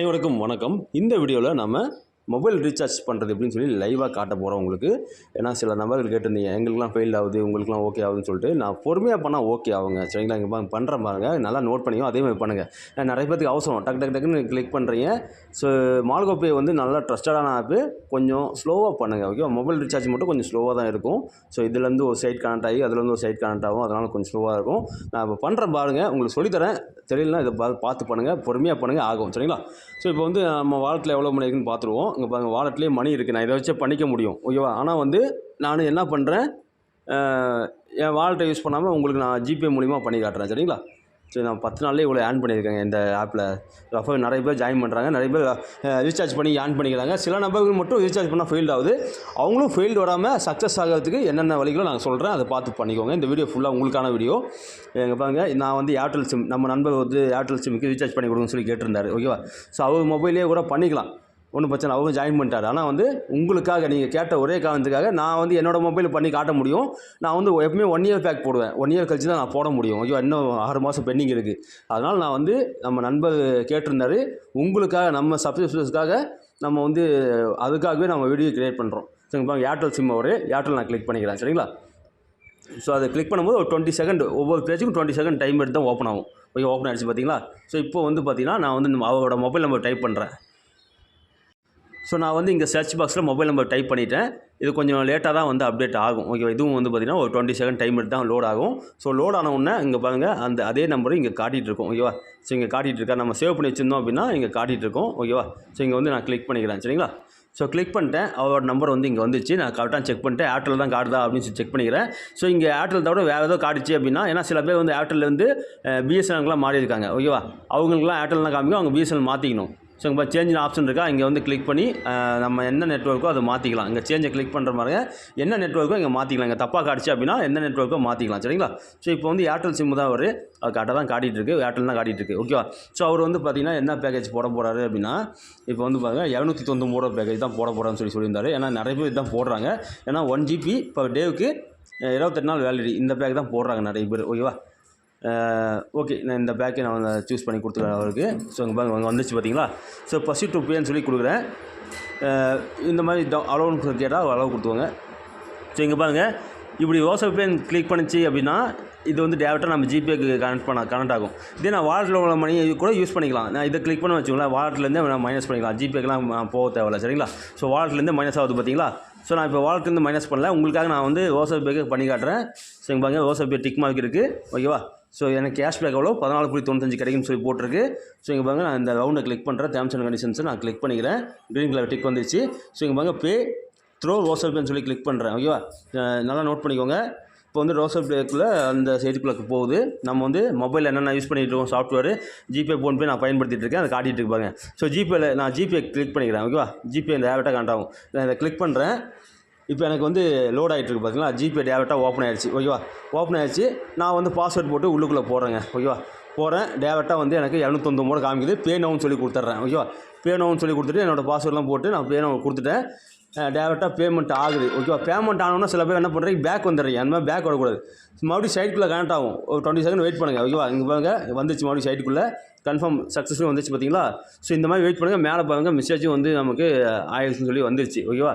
அனைவருக்கும் வணக்கம். இந்த வீடியோவில் நம்ம மொபைல் ரீசார்ஜ் பண்ணுறது எப்படின்னு சொல்லி லைவாக காட்ட போகிறோம் உங்களுக்கு. ஏன்னா சில நபர்கள் கேட்டிருந்தீங்க எங்களுக்குலாம் ஃபெயில் ஆகுது உங்களுக்குலாம் ஓகே ஆகுதுன்னு சொல்லிட்டு. நான் பொறுமையாக பண்ணால் ஓகே ஆகுங்க. சரிங்களா? இங்கே பாருங்க பண்ணுறேன் பாருங்க. நல்லா நோட் பண்ணியும் அதே மாதிரி பண்ணுங்கள் நிறைய பேருக்கு அவசரம். டக்கு டக்கு டக்குன்னு கிளிக் பண்ணுறீங்க ஸோ மால்கோ பே வந்து நல்லா ட்ரஸ்டடான ஆப்பு கொஞ்சம் ஸ்லோவாக பண்ணுங்கள் ஓகே மொபைல் ரீசார்ஜ் மட்டும் கொஞ்சம் ஸ்லோவாக தான் இருக்கும். ஸோ இதுலேருந்து ஒரு சைட் கனெக்ட் ஆகி அதுலேருந்து ஒரு சைட் கனெக்ட் ஆகும். அதனால் கொஞ்சம் ஸ்லோவாக இருக்கும். நான் இப்போ பண்ணுறேன் பாருங்கள் உங்களுக்கு சொல்லித்தரேன் தெரியலனா இதை பார்த்து பண்ணுங்கள் பொறுமையாக பண்ணுங்கள் ஆகும். சரிங்களா? ஸோ இப்போ வந்து நம்ம வாலெட்டில் எவ்வளோ மணி இருக்குன்னு பார்த்துருவோம் அங்கே பாருங்கள் வாலெட்லேயே மணி இருக்குது நான் இதை வச்சே பண்ணிக்க முடியும். ஓகேவா ஆனால் வந்து நான் என்ன பண்ணுறேன் என் வாலெட்டை யூஸ் பண்ணாமல் உங்களுக்கு நான் ஜிபே மூலிமா பண்ணி காட்டுறேன். சரிங்களா? சரி நான் பத்து நாள்லேயே இவ்வளோ ஏர்ன் பண்ணியிருக்கேங்க இந்த ஆப்பில் ரஃபர் நிறைய பேர் ஜாயின் பண்ணுறாங்க நிறைய பேர் ரீசார்ஜ் பண்ணி ஏர்ன் பண்ணிக்கிறாங்க. சில நபர்கள் மட்டும் ரீசார்ஜ் பண்ணால் ஃபெயில்ட் ஆகுது. அவங்களும் ஃபெயில்டு வராமல் சக்ஸஸ் ஆகிறதுக்கு என்னென்ன வழிகளோ நான் சொல்கிறேன் அதை பார்த்து பண்ணிக்கோங்க. இந்த வீடியோ ஃபுல்லாக உங்களுக்கான வீடியோ எங்கள் பாருங்க நான் வந்து ஏர்டெல் சிம் நம்ம நண்பர் வந்து ஏர்டெல் சிம்க்கு ரீசார்ஜ் பண்ணி கொடுங்கன்னு சொல்லி கேட்டிருந்தாரு. ஓகேவா ஸோ அவர் மொபைலே கூட பண்ணிக்கலாம். ஒன்றும் பிரச்சனை அவரும் ஜாயின் பண்ணிட்டார். ஆனால் வந்து உங்களுக்காக நீங்கள் கேட்ட ஒரே காரணத்துக்காக நான் வந்து என்னோடய மொபைல் பண்ணி காட்ட முடியும். நான் வந்து எப்பவுமே ஒன் இயர் பேக் போடுவேன். ஒன் இயர் கழிச்சு தான் நான் போட முடியும். ஐயோ இன்னும் ஆறு மாதம் பெண்டிங் இருக்குது அதனால் நான் வந்து நம்ம நண்பர் கேட்டிருந்தாரு. உங்களுக்காக நம்ம சப்ஸ்கிரிப்ஷன்ஸ்க்காக நம்ம வந்து அதுக்காகவே நம்ம வீடியோ கிரியேட் பண்ணுறோம் சரிங்களா ஏர்டெல் சிம் ஒரு ஏர்டெல் நான் கிளிக் பண்ணிக்கிறேன். சரிங்களா? ஸோ அதை கிளிக் பண்ணும்போது ஒரு டுவெண்ட்டி செகண்ட் ஒவ்வொரு பேஜுக்கும் டுவெண்ட்டி செகண்ட் டைம் எடுத்து தான் ஓப்பன் ஆகும். ஓகே ஓப்பன் ஆகிடுச்சு பார்த்தீங்களா ஸோ இப்போ வந்து பார்த்தீங்கன்னா நான் வந்து நம்ம அவரோட மொபைல் நம்பர் டைப் பண்ணுறேன் ஸோ நான் வந்து இங்கே சர்ச் பாக்ஸில் மொபைல் நம்பர் டைப் பண்ணிவிட்டேன் இது கொஞ்சம் லேட்டாக தான் வந்து அப்டேட் ஆகும். ஓகே இதுவும் வந்து பார்த்திங்கன்னா ஒரு டுவெண்ட்டி செகண்ட் டைம் எடுத்து தான் லோட் ஆகும். ஸோ லோட் ஆன உடனே இங்கே பாருங்கள் அந்த அதே நம்பரும் இங்கே காட்டிகிட்டு இருக்கும். ஓகேவா ஸோ இங்கே காட்டிகிட்டு இருக்கா? நம்ம சேவ் பண்ணி வச்சிருந்தோம் அப்படின்னா இங்கே காட்டிகிட்டு இருக்கோம். ஓகேவா ஸோ இங்கே வந்து நான் கிளிக் பண்ணிக்கிறேன். சரிங்களா? ஸோ கிளிக் பண்ணிட்டேன். அவரோட நம்பர் வந்து இங்கே வந்துச்சு. நான் கரெக்டாக செக் பண்ணிட்டேன். ஏர்டெல் தான் காட்டுதா அப்படின்னு சொல்லி செக் பண்ணிக்கிறேன். ஸோ இங்கே ஏர்டெல் தவிர வேறு ஏதோ காட்டுச்சு அப்படின்னா ஏன்னா சில பேர் வந்து ஏர்டெல்லேருந்து பிஎஸ்என்எல்க்குலாம் மாறி இருக்காங்க ஓகேவா அவங்களுக்குலாம் ஏர்டெல்லாம் காமிக்கும் அவங்க பிஎஸ்என்எல் மாற்றிக்கணும் ஸோ இங்கே சேஞ்சின் ஆப்ஷன் இருக்கா? இங்கே வந்து கிளிக் பண்ணி நம்ம என்ன நெட்ஒர்க்கோ அதை மாற்றிக்கலாம் இங்கே சேஞ்சை கிளிக் பண்ணுற மாதிரி என்ன நெட்ஒர்க்கோ இங்கே மாற்றிக்கலாம் இங்கே தப்பாக காட்டுச்சு அப்படின்னா எந்த நெட்ஒர்க்கோ மாற்றிக்கலாம் சரிங்களா? ஸோ இப்போ வந்து ஏர்டெல் சிம் தான் அவர். அது கரெக்டாக தான் காட்டிகிட்டு இருக்கு. ஏர்டெல் தான் காட்டிகிட்டு இருக்கு. ஓகேவா ஸோ அவர் வந்து பார்த்தீங்கன்னா என்ன பேக்கேஜ் போட போகிறாரு அப்படின்னா இப்போ வந்து பார்த்தீங்கன்னா இரநூத்தி தொண்ணூறு ரூபா பேக்கேஜ் தான் போட போகிறான்னு சொல்லி சொல்லியிருந்தாரு. ஏன்னா நிறைய பேர் தான் போடுறாங்க. ஏன்னா ஒன் ஜிபி பர் டேவுக்கு இருபத்தெட்டு நாள் வேலிடி இந்த பேக் தான் போடுறாங்க நிறைய பேர். ஓகேவா ஓகே நான் இந்த பேக்கை நான் சூஸ் பண்ணி கொடுத்துருக்கேன் அவருக்கு. ஸோ இங்கே பாருங்க அங்கே வந்துச்சு பார்த்தீங்களா ஸோ பசி டூ பேன்னு சொல்லி கொடுக்குறேன். இந்த மாதிரி அளவுன்னு கேட்டால் அளவு கொடுத்துவாங்க ஸோ இங்கே பாருங்கள் இப்படி வாட்ஸ்அப் பேன் கிளிக் பண்ணிச்சு அப்படின்னா இது வந்து டேரெக்டாக நம்ம ஜிபேக்கு கனெக்ட் பண்ண கனெக்ட் ஆகும். இதே நான் வாலெட்டில் உள்ள மணி கூட யூஸ் பண்ணிக்கலாம். நான் இதை கிளிக் பண்ண வச்சுக்கோங்களேன் வாலெட்லேருந்தே நான் மைனஸ் பண்ணிக்கலாம். ஜிபேக்கெலாம் போக தேவையில்ல சரிங்களா? ஸோ வாலெட்லேருந்து மைனஸ் ஆகுது பார்த்தீங்களா ஸோ நான் இப்போ வாலெட்லேருந்து மைனஸ் பண்ணல. உங்களுக்காக நான் வந்து வாட்ஸ்அப் பேக்கு பண்ணி காட்டுறேன். ஸோ இங்கே பாருங்க வாட்ஸ்அப் பே டிக் மார்க் இருக்குது ஓகேவா ஸோ எனக்கு கேஷ்பேக் எவ்வளோ பதினாலு புள்ளி தொண்ணூத்தஞ்சு கிடைக்கும்னு சொல்லி போட்டிருக்கு. ஸோ இங்கே பாருங்க நான் இந்த ரவுண்டை கிளிக் பண்ணுறேன் டேர்ம்ஸ் அண்ட் கண்டிஷன்ஸை நான் கிளிக் பண்ணிக்கிறேன். க்ரீன் கலர் டிக் வந்துச்சு ஸோ இங்கே பாருங்க பே த்ரோ வாட்ஸ்அப்னு சொல்லி கிளிக் பண்ணுறேன் ஓகேவா நல்லா நோட் பண்ணிக்கோங்க. இப்போ வந்து ரோசப் பேக்குள்ளே அந்த சைட்டுக்குள்ளே போகுது. நம்ம வந்து மொபைல் என்னென்ன யூஸ் பண்ணிகிட்டு இருக்கோம் சாஃப்ட்வேர் ஜிபே ஃபோன்பே நான் பயன்படுத்திட்டு இருக்கேன். அதை காட்டிகிட்டு இருப்பாங்க ஸோ ஜிபேயில் நான் ஜிபே கிளிக் பண்ணிக்கிறேன். ஓகேவா ஜிபே டேரெக்டாக கனெக்ட் ஆகும். நான் இதை கிளிக் பண்ணுறேன் இப்போ எனக்கு வந்து லோட் ஆகிட்டு இருக்கு பார்த்தீங்களா ஜிபே டேரெக்டாக ஓப்பன் ஆயிடுச்சு. ஓகேவா ஓப்பன் ஆயிடுச்சு. நான் வந்து பாஸ்வேர்ட் போட்டு உள்ளுக்குள்ளே போடுறேங்க. ஓகேவா போகிறேன் டேரெக்டாக வந்து எனக்கு இரநூத்தொம்பது காமிக்குது. பே நோன்னு சொல்லி கொடுத்துட்றேன். ஓகேவா பே நோன்னு சொல்லி கொடுத்துட்டு என்னோடய பாஸ்வேர்ட்லாம் போட்டு நான் பே நோ கொடுத்துட்டேன். டேரெக்டாக பேமெண்ட் ஆகுது. ஓகேவா பேமெண்ட் ஆனோன்னா சில பேர் என்ன பண்ணுறீங்க பேக் வந்துடுறீங்க. அந்த மாதிரி பேக் வரக்கூடாது. மறுபடியும் சைட்டுக்குள்ளே கனெக்ட் ஆகும். ஒரு டுவெண்ட்டி செகண்ட் வெயிட் பண்ணுங்கள் ஓகேவா இங்கே பாருங்க. வந்துச்சு மறுபடியும் சைட்டுக்குள்ளே கன்ஃபார்ம் சக்ஸஸ்ஃபுல் வந்துச்சு பார்த்தீங்களா ஸோ இந்த மாதிரி வெயிட் பண்ணுங்கள் மேலே பாருங்கள் மெசேஜும் வந்து நமக்கு ஆயிடுச்சுன்னு சொல்லி வந்துருச்சு. ஓகேவா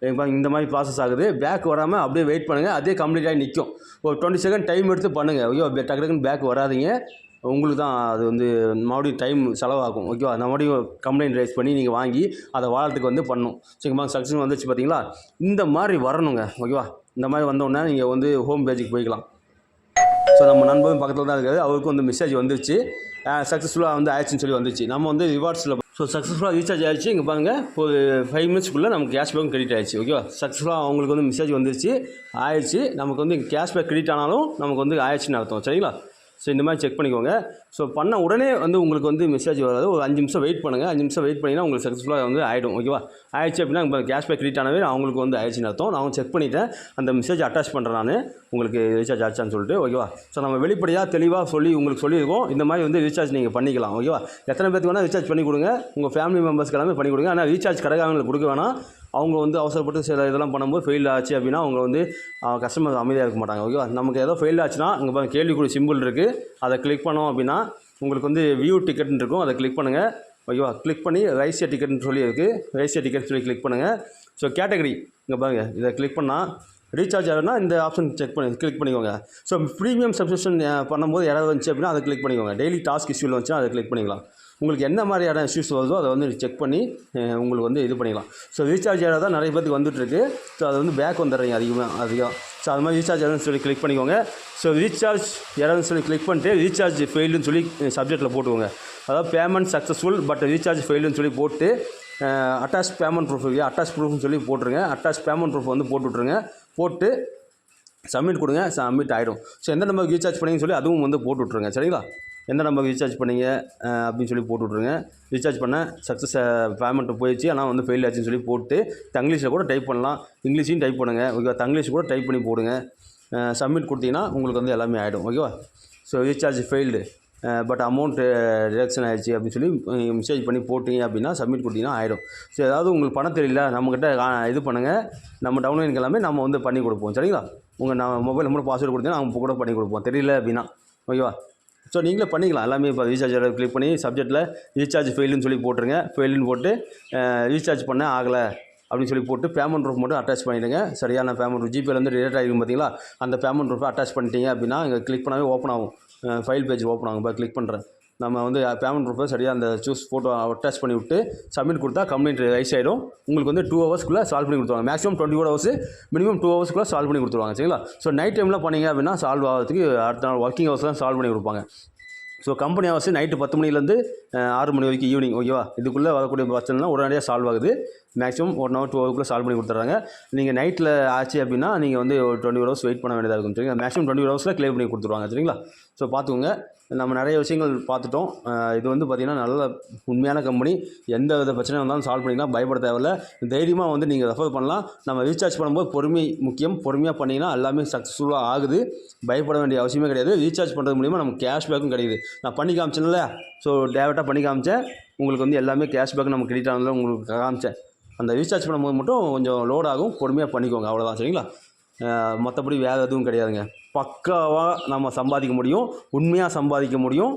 இங்க பாருங்க, இந்த மாதிரி ப்ராசஸ் ஆகுது. பேக் வராமல் அப்படியே வெயிட் பண்ணுங்கள் அதே கம்ப்ளீட் ஆகி நிற்கும் ஒரு டுவெண்ட்டி செகண்ட் டைம் எடுத்து பண்ணுங்கள் ஓகேவா டக்கு டக்குன்னு பேக் வராதீங்க. உங்களுக்கு தான் அது வந்து மறுபடியும் டைம் செலவாகும். ஓகேவா அந்த மறுபடியும் கம்ப்ளைண்ட் ரைஸ் பண்ணி நீங்கள் வாங்கி அதை வாரத்துக்கு வந்து பண்ணும். சரிங்களா சக்ஸஸ் வந்துச்சு பார்த்தீங்களா இந்த மாதிரி வரணுங்க. ஓகேவா இந்த மாதிரி வந்தோடனே நீங்கள் வந்து ஹோம் பேஜுக்கு போய்க்கலாம். ஸோ நம்ம நண்பரும் பக்கத்தில் தான் இருக்காது அவருக்கும் வந்து மெசேஜ் வந்துருச்சு. சக்ஸஸ்ஃபுல்லாக வந்து ஆயிடுச்சுன்னு சொல்லி வந்துச்சு நம்ம வந்து ரிவார்ட்ஸில் ஸோ சக்ஸஸ்ஃபுல்லாக ரீசார்ஜ் ஆயிடுச்சு. இங்கே பாருங்கள் ஒரு ஃபைவ் மினிட்ஸ்க்குள்ளே நமக்கு கேஷ்பேக்கும் கிரெடிட் ஆயிடுச்சு. ஓகேவா சக்ஸஸ்ஃபுல்லாக அவங்களுக்கு வந்து மெசேஜ் வந்துருச்சு. ஆயிடுச்சு. நமக்கு வந்து கேஷ்பேக் கிரெடிட் ஆனாலும் நமக்கு வந்து ஆயிடுச்சுன்னு அர்த்தம். சரிங்களா? ஸோ இந்த மாதிரி செக் பண்ணிக்கோங்க. ஸோ பண்ண உடனே வந்து உங்களுக்கு வந்து மெசேஜ் வராது. ஒரு அஞ்சு நிமிஷம் வெயிட் பண்ணுங்கள் அஞ்சு நிமிஷம் வெயிட் பண்ணிங்கன்னா உங்களுக்கு சக்ஸஸ்ஃபுல்லாக வந்து ஆகிடும் ஓகேவா ஆயிடுச்சு அப்படின்னா இப்போ கேஷ்பேக் கிரெடிட் ஆனவே அவங்களுக்கு வந்து ஆயிடுச்சுன்னு அர்த்தம். நான் செக் பண்ணிவிட்டேன் அந்த மெசேஜ் அட்டாச் பண்ணுறேன் நான். உங்களுக்கு ரீசார்ஜ் ஆச்சான்னு சொல்லிட்டு ஓகேவா ஸோ நம்ம வெளிப்படையாக தெளிவாக சொல்லி உங்களுக்கு சொல்லியிருக்கோம். இந்த மாதிரி வந்து ரீசார்ஜ் நீங்கள் பண்ணிக்கலாம். ஓகேவா எத்தனை பேருக்கு வேணால் ரீசார்ஜ் பண்ணி கொடுங்க. உங்கள் ஃபேமிலி மெம்பர்ஸ்க்கு எல்லாமே பண்ணி கொடுங்க. ஆனால் ரீசார்ஜ் கடைக்காரங்களுக்கு கொடுக்க வேணாம். அவங்க வந்து அவசரப்பட்டு சில இதெல்லாம் பண்ணும்போது ஃபெயில் ஆச்சு அப்படின்னா அவங்க வந்து கஸ்டமர் அமைதியாக இருக்க மாட்டாங்க. ஓகேவா நமக்கு ஏதோ ஃபெயில் ஆச்சுன்னா அங்கே கேள்விக்குரிய சிம்பிள் இருக்குது அதை கிளிக் பண்ணோம் அப்படின்னா உங்களுக்கு வந்து வியூ டிக்கெட்னு இருக்கும் அதை கிளிக் பண்ணுங்கள் ஓகேவா? கிளிக் பண்ணி ரைசியா டிக்கெட்னு சொல்லி இருக்குது ரைசியா டிக்கெட் சொல்லி கிளிக் பண்ணுங்கள் ஸோ கேட்டகரி இங்கே பாருங்கள் இதை கிளிக் பண்ணால் ரீசார்ஜ் ஆகுதுன்னா இந்த ஆப்ஷன் செக் பண்ணி கிளிக் பண்ணிக்கோங்க. ஸோ ப்ரீமியம் சப்ஸ்கிரிப்ஷன் பண்ணும்போது யாராவது வந்துச்சு அப்படின்னா அதை கிளிக் பண்ணிக்கோங்க. டெய்லி டாஸ்க் இஷ்யூவில் வந்துச்சுன்னா அதை கிளிக் பண்ணிக்கலாம். உங்களுக்கு என்ன மாதிரியான இஷ்யூஸ் வருதோ அதை வந்து செக் பண்ணி உங்களுக்கு வந்து இது பண்ணிக்கலாம். ஸோ ரீசார்ஜ் ஏடாக தான் நிறைய பேருக்கு வந்துட்டுருக்கு. ஸோ அதை வந்து பேக் வந்துடுறீங்க அதிகமாக அதிகம். ஸோ அது மாதிரி ரீசார்ஜ் ஆகுதுன்னு சொல்லி கிளிக் பண்ணிக்கோங்க. ஸோ ரீசார்ஜ் ஏடான்னு சொல்லி கிளிக் பண்ணிட்டு ரீசார்ஜ் ஃபெயிலுன்னு சொல்லி சப்ஜெக்ட்டில் போட்டுக்கோங்க. அதாவது பேமெண்ட் சக்ஸஸ்ஃபுல் பட் ரீசார்ஜ் ஃபெயிலுன்னு சொல்லி போட்டு அட்டாச் பேமெண்ட் ப்ரூஃப் அட்டாச் ப்ரூஃப்னு சொல்லி போட்டுருங்க. அட்டாச் பேமெண்ட் ப்ரூஃப் வந்து போட்டு விட்ருங்க போட்டு சப்மிட் கொடுங்க. சப்மிட் ஆகிடும் ஸோ எந்த நம்பருக்கு ரீசார்ஜ் பண்ணிங்கன்னு சொல்லி அதுவும் வந்து போட்டு விட்ருங்க சரிங்களா? எந்த நம்பருக்கு ரீசார்ஜ் பண்ணீங்க அப்படின்னு சொல்லி போட்டு விட்ருங்க ரீசார்ஜ் பண்ண சக்ஸஸ் பேமெண்ட்டு போயிடுச்சு. ஆனால் வந்து ஃபெயில் ஆச்சுன்னு சொல்லி போட்டு தங்கிலீஷில் கூட டைப் பண்ணலாம். இங்கிலீஷையும் டைப் பண்ணுங்கள் ஓகேவா தங்கிலீஷ் கூட டைப் பண்ணி போடுங்க. சப்மிட் கொடுத்தீங்கன்னா உங்களுக்கு வந்து எல்லாமே ஆகிடும் ஓகேவா so recharge failed but amount reduction ஆகிடுச்சு அப்படின்னு சொல்லி மெசேஜ் பண்ணி போட்டிங்க அப்படின்னா சப்மிட் கொடுத்தீங்கன்னா ஆகிடும் ஸோ ஏதாவது உங்களுக்கு பணம் தெரியல நம்மக்கிட்ட இது பண்ணுங்கள் நம்ம டவுன்லைனுக்கு எல்லாமே நம்ம வந்து பண்ணி கொடுப்போம். சரிங்களா? உங்கள் நான் மொபைல் நம்பர் பாஸ்வேர்டு கொடுத்தீங்கன்னா அவங்க கூட பண்ணி கொடுப்போம். தெரியல அப்படின்னா. ஓகேவா ஸோ நீங்களே பண்ணிக்கலாம். எல்லாமே இப்போ ரீசார்ஜ் கிளிக் பண்ணி சப்ஜெக்ட்டில் ரீசார்ஜ் ஃபெயிலுன்னு சொல்லி போட்டுருங்க. ஃபெயிலுன்னு போட்டு ரீசார்ஜ் பண்ண ஆகலை அப்படின்னு சொல்லி போட்டு பேமெண்ட் ப்ரூஃப் மட்டும் அட்டாச் பண்ணிவிடுங்க சரியான பேமெண்ட் ஜிபேல வந்து ரிலேட் ஆகிருக்கும் பார்த்தீங்களா அந்த பேமெண்ட் ப்ரூஃப் அட்டாச் பண்ணிட்டீங்க அப்படின்னா இங்கே கிளிக் பண்ணாவே ஓப்பன் ஆகும். ஃபைல் பேஜ் ஓப்பன் ஆகும். இப்போ கிளிக் பண்ணுறேன் நம்ம வந்து பேமெண்ட் ப்ரூஃபை சரியாக அந்த சூஸ் ஃபோட்டோ அட்டாச் பண்ணி விட்டு சப்மிட் கொடுத்தா கம்ப்ளைண்ட் ரைஸ் ஆகிடும் உங்களுக்கு வந்து டூ ஹவர்ஸ்க்குள்ளே சால்வ் பண்ணி கொடுத்துருவாங்க. Maximum twenty four hours minimum two ஹவர்ஸ்க்குள்ளே solve பண்ணி கொடுத்துருவாங்க. சரிங்களா? ஸோ நைட் டைமில் பண்ணீங்க அப்படின்னா சால்வ் ஆகிறதுக்கு அடுத்த நாள் ஒர்க்கிங் ஹவர்ஸ்லாம் சால்வ் பண்ணி கொடுப்பாங்க. ஸோ கம்பெனி ஹவர்ஸ் நைட்டு பத்து மணிலேருந்து ஆறு மணி வரைக்கும் ஈவினிங் ஓகேவா இதுக்குள்ளே வரக்கூடிய பிரச்சனைலாம் உடனடியாக சால்வ் ஆகுது. மேக்ஸிமம் ஒன் ஹவர் டூ ஹவர்க்குள்ளே சால்வ் பண்ணி கொடுத்துட்றாங்க. நீங்கள் நைட்டில் ஆச்சு அப்படின்னா நீங்கள் வந்து ஒரு டுவெண்ட்டி ஹவர்ஸ் வெயிட் பண்ண வேண்டியதாக இருக்கும். சரிங்களா? மேக்ஸிமம் டுவெண்ட்டி ஹவர்ஸில் க்ளியர் பண்ணி கொடுத்துருவாங்க. சரிங்களா? ஸோ பார்த்துக்கோங்க. நம்ம நிறைய விஷயங்கள் பார்த்துட்டோம். இது வந்து பார்த்திங்கன்னா நல்ல உண்மையான கம்பெனி எந்த வித பிரச்சனை வந்தாலும் சால்வ் பண்ணிக்கலாம். பயப்பட தேவையில்ல. தைரியமாக வந்து நீங்கள் ரெஃபர் பண்ணலாம். நம்ம ரீசார்ஜ் பண்ணும்போது பொறுமை முக்கியம். பொறுமையாக பண்ணிங்கன்னா எல்லாமே சக்ஸஸ்ஃபுல்லாக ஆகுது. பயப்பட வேண்டிய அவசியமே கிடையாது. ரீசார்ஜ் பண்ணுறது மூலிமா நமக்கு கேஷ்பேக்கும் கிடைக்குது. நான் பண்ணி காமிச்சேன்ல. ஸோ டேரெக்டாக பண்ணி காமிச்சேன். உங்களுக்கு வந்து எல்லாமே கேஷ்பேக் நம்ம கிரெடிட் ஆனதில் உங்களுக்கு காமிச்சேன். அந்த ரீசார்ஜ் பண்ணும்போது மட்டும் கொஞ்சம் லோட் ஆகும். பொறுமையாக பண்ணிக்கோங்க. அவ்வளோதான் சரிங்களா? மற்றபடி வேறு எதுவும் கிடையாதுங்க. பக்காவாக நம்ம சம்பாதிக்க முடியும். உண்மையாக சம்பாதிக்க முடியும்.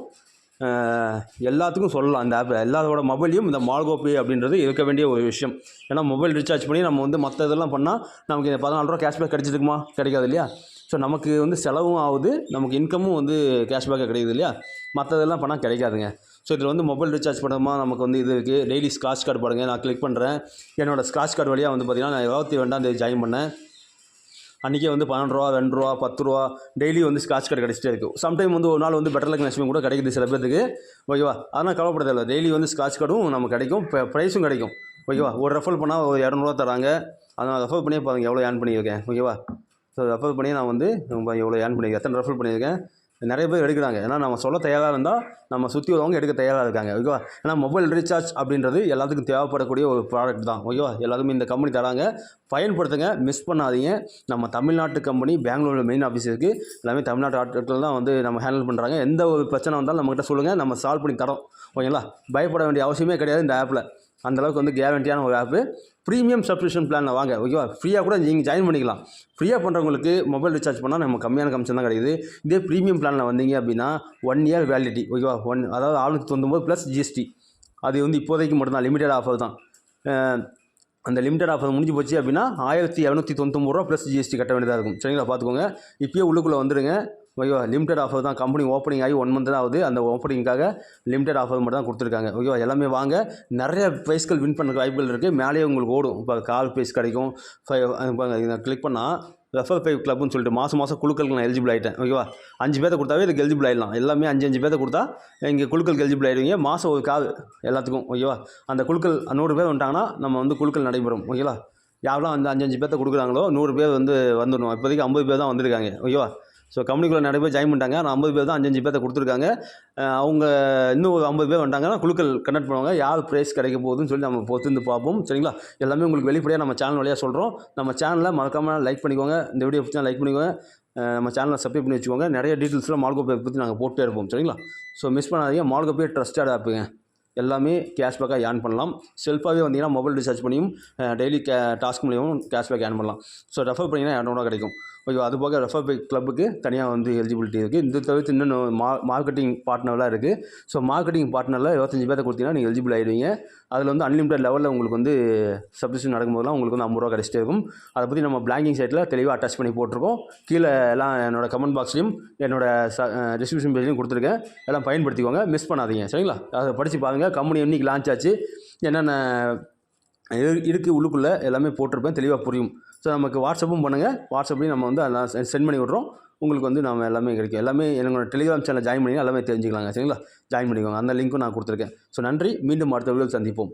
எல்லாத்துக்கும் சொல்லலாம். இந்த ஆப் எல்லாரோட மொபைலையும் இந்த மால்கோபே அப்படின்றது இருக்க வேண்டிய ஒரு விஷயம். ஏன்னா மொபைல் ரீசார்ஜ் பண்ணி நம்ம வந்து மற்ற இதெல்லாம் பண்ணால் நமக்கு இந்த பதினாலு ரூபா கேஷ்பேக் கிடச்சிருக்குமா? கிடைக்காது இல்லையா? ஸோ நமக்கு வந்து செலவும் ஆகுது. நமக்கு இன்கமும் வந்து கேஷ்பேக்காக கிடைக்குது இல்லையா? மற்றதெல்லாம் பண்ணால் கிடைக்காதுங்க. ஸோ இதில் வந்து மொபைல் ரீசார்ஜ் பண்ணுறோமா நமக்கு வந்து இது இருக்குது டெய்லி ஸ்க்ராட்ச் கார்டு பாருங்கள் நான் கிளிக் பண்ணுறேன் என்னோடய ஸ்க்ராட்ச் கார்டு வழியாக வந்து பார்த்திங்கன்னா நான் இருபத்தி ரெண்டாம் தேதி ஜாயின் பண்ணேன். அன்றைக்கே வந்து பன்னெண்டு ரூபா ரெண்டு ரூபா பத்து ரூபா டெய்லி வந்து ஸ்காட்ச் கார்டு கிடச்சிட்டே இருக்கும் சம்டைம் வந்து ஒரு நாள் வந்து பெட்டர் லக் லட்சுமி கூட கிடைக்குது சில பேருக்கு ஓகேவா அதனால் கவலைப்பட தேவையில்ல டெய்லி வந்து ஸ்காட்ச் கார்டும் நமக்கு கிடைக்கும் ப்ரைஸும் கிடைக்கும். ஓகேவா ஒரு ரெஃபர் பண்ணால் ஒரு இரநூறுவா தராங்க. அதனால் ரெஃபர் பண்ணியே பாருங்க எவ்வளோ ஏர்ன் பண்ணியிருக்கேன். ஓகேவா ஸோ ரெஃபர் பண்ணி நான் வந்து எவ்வளோ ஏர்ன் பண்ணியிருக்கேன். எத்தனை ரெஃபர் பண்ணியிருக்கேன்? நிறைய பேர் எடுக்கிறாங்க. ஏன்னா நம்ம சொல்ல தயாராக இருந்தால் நம்ம சுற்றி உள்ளவங்க எடுக்க தயாராக இருக்காங்க. ஓகேவா? ஏன்னா மொபைல் ரீசார்ஜ் அப்படின்றது எல்லாத்துக்கும் தேவைப்படக்கூடிய ஒரு ப்ராடக்ட் தான். ஓகேவா? எல்லாருமே இந்த கம்பெனி தராங்க. பயன்படுத்துங்க மிஸ் பண்ணாதீங்க. நம்ம தமிழ்நாட்டு கம்பெனி பெங்களூரில் மெயின் ஆஃபீஸ் இருக்குது எல்லாமே தமிழ்நாட்டு ஆட்கள் தான் வந்து நம்ம ஹேண்டில் பண்ணுறாங்க எந்த ஒரு பிரச்சனை வந்தாலும் நம்மகிட்ட சொல்லுங்கள் நம்ம சால்வ் பண்ணி தரோம். ஓகேங்களா? பயப்பட வேண்டிய அவசியமே கிடையாது இந்த ஆப்பில் அந்தளவுக்கு வந்து கேரண்டியான ஒரு ஆப்பு ப்ரீமியம் சப்ஸ்கிரிப்ஷன் பிளானில் வாங்க ஓகேவா ஃப்ரீயாக கூட நீங்கள் ஜாயின் பண்ணிக்கலாம். ஃப்ரீயாக பண்ணுறவங்களுக்கு மொபைல் ரீசார்ஜ் பண்ணால் நம்ம கம்மியான கமிஷன் தான் கிடைக்குது. இதே ப்ரீமியம் பிளானில் வந்தீங்க அப்படின்னா ஒன் இயர் வேலிடிட்டி ஓகேவா ஒன் அதாவது ஆளுநூற்றி தொண்ணூறு ப்ளஸ் ஜிஎஸ்டி அது வந்து இப்போதைக்கு மட்டும்தான் லிமிட்டட் ஆஃபர் தான். அந்த லிமிடெட் ஆஃபர் முடிஞ்சு போச்சு அப்படின்னா ஆயிரத்தி இரநூத்தி தொண்ணூத்தொம்பது ரூபா ப்ளஸ் ஜிஎஸ்டி கட்ட வேண்டியதாக இருக்கும். சரிங்களா? பார்த்துக்கோங்க. இப்போயே உள்ளுக்குள்ளே வந்துடுங்க ஓகேவா? லிமிடெட் ஆஃபர் தான். கம்பெனி ஓப்பனிங் ஆகி ஒன் மந்த் தான் ஆகுது. அந்த ஓப்பனிங்காக லிமிடெட் ஆஃபர் மட்டும் தான் கொடுத்துருக்காங்க. ஓகேவா? எல்லாமே வாங்க. நிறைய ப்ரைஸ்கள் வின் பண்ணுற வாய்ப்புகள் இருக்குது மேலேயே உங்களுக்கு ஓடும். இப்போ கால் ப்ரைஸ் கிடைக்கும். ஃபைவ் கிளிக் பண்ணால் ரெஃபர் ஃபைவ் கிளப்னு சொல்லிட்டு மாதம் மாதம் குழுக்களுக்கு நான் எலிஜிபிள் ஆகிட்டேன் ஓகேவா? அஞ்சு பேர்த்த கொடுத்தாவே இதுக்கு எலிஜிபிள் ஆகிடலாம் எல்லாமே அஞ்சு அஞ்சு பேர்த்த கொடுத்தா இங்கே குழுக்களுக்கு எலிஜிபிள் ஆகிடுவீங்க மாதம் ஒரு கால் எல்லாத்துக்கும். ஓகேவா? அந்த குழுக்கள் நூறு பேர் வந்துட்டாங்கன்னா நம்ம வந்து குழுக்கள் நடைபெறும். ஓகேவா? யாரெல்லாம் அந்த அஞ்சு அஞ்சு பேர்த்த கொடுக்குறாங்களோ நூறு பேர் வந்து வந்துடணும். இப்போதைக்கு ஐம்பது பேர் தான் வந்திருக்காங்க. ஓகேவா? ஸோ கம்பெனிக்குள்ளே நிறைய பேர் ஜாயின் பண்ணிட்டாங்க. ஆனால் ஐம்பது பேர் தான் அஞ்சு பேர்த்த கொடுத்துருக்காங்க. அவங்க இன்னும் ஒரு ஐம்பது பேர் வந்துட்டாங்கன்னா குழுக்கள் கண்டக்ட் பண்ணுவாங்க. யார் ப்ரைஸ் கிடைக்க போகுதுன்னு சொல்லி நம்ம பொறுத்து பார்ப்போம். சரிங்களா? எல்லாமே உங்களுக்கு வெளிப்படையாக நம்ம சேனல் வழியாக சொல்கிறோம் நம்ம சேனலை மறக்காமல் லைக் பண்ணிக்கோங்க. இந்த வீடியோ பிடிச்சா லைக் பண்ணிக்கோங்க. நம்ம சேனலை சப்ஸ்கிரைப் பண்ணி வச்சுக்கோங்க. நிறைய டீட்டெயில்ஸ்லாம் மால்கோ பற்றி நாங்கள் போட்டே இருப்போம். சரிங்களா? ஸோ மிஸ் பண்ணாதீங்க. மால்கோ பே ட்ரஸ்டட் ஆப்புங்க எல்லாமே கேஷ்பேக்காக ஏர்ன் பண்ணலாம். செல்ஃபாகவே வந்தீங்கன்னா மொபைல் ரீசார்ஜ் பண்ணியும் டெய்லி கே டாஸ்க் மூலியமும் கேஷ்பேக் ஏர்ன் பண்ணலாம். ஸோ ரெஃபர் பண்ணிங்கன்னா இரநூறுவா கிடைக்கும். ஓகே அது போக ரெஃபர் பை கிளப்புக்கு தனியாக வந்து எலிஜிபிலிட்டி இருக்குது இந்த தவிர்த்து இன்னொன்று மா மார்க்கெட்டிங் பார்ட்னர்லாம் இருக்குது ஸோ மார்க்கெட்டிங் பார்ட்னரில் இருபத்தஞ்சி பேர்த்த கொடுத்தீங்கன்னா நீங்கள் எலிஜிபிள் ஆகிடுவீங்க அதில் வந்து அன்லிமிட்டட் லெவலில் உங்களுக்கு வந்து சப்ஸ்கிரிப்ஷன் நடக்கும்போதெல்லாம் உங்களுக்கு வந்து ஐம்பது ரூபா கிடச்சிட்டே இருக்கும். அதை பற்றி நம்ம பிளாங்கிங் சைட்டில் தெளிவாக அட்டாச் பண்ணி போட்டிருக்கோம். கீழே எல்லாம் என்னோடய கமெண்ட் பாக்ஸ்லையும் என்னோடய ச டிஸ்கிரிப்ஷன் பேஜ்லையும் கொடுத்துருக்கேன். எல்லாம் பயன்படுத்திக்கோங்க. மிஸ் பண்ணாதீங்க. சரிங்களா? அதை படித்து பாருங்கள் கம்பெனி இன்றைக்கி லான்ச் ஆச்சு. என்னென்ன இருக்குது உள்ளுக்குள்ளே எல்லாமே போட்டிருப்பேன் தெளிவாக புரியும். ஸோ நமக்கு வாட்ஸ்அப்பும் பண்ணுங்கள் வாட்ஸ்அப்லேயும் நம்ம வந்து அதெல்லாம் சென்ட் பண்ணி விட்றோம். உங்களுக்கு வந்து நம்ம எல்லாமே கிடைக்கும். எல்லாமே என்னோட டெலிகிராம் சேனல் ஜாயின் பண்ணி எல்லாமே தெரிஞ்சுக்கலாங்க. சரிங்களா? ஜாயின் பண்ணிக்கோங்க. அந்த லிங்க்கும் நான் கொடுத்துருக்கேன். ஸோ நன்றி. மீண்டும் அடுத்த வீடியோ சந்திப்போம்.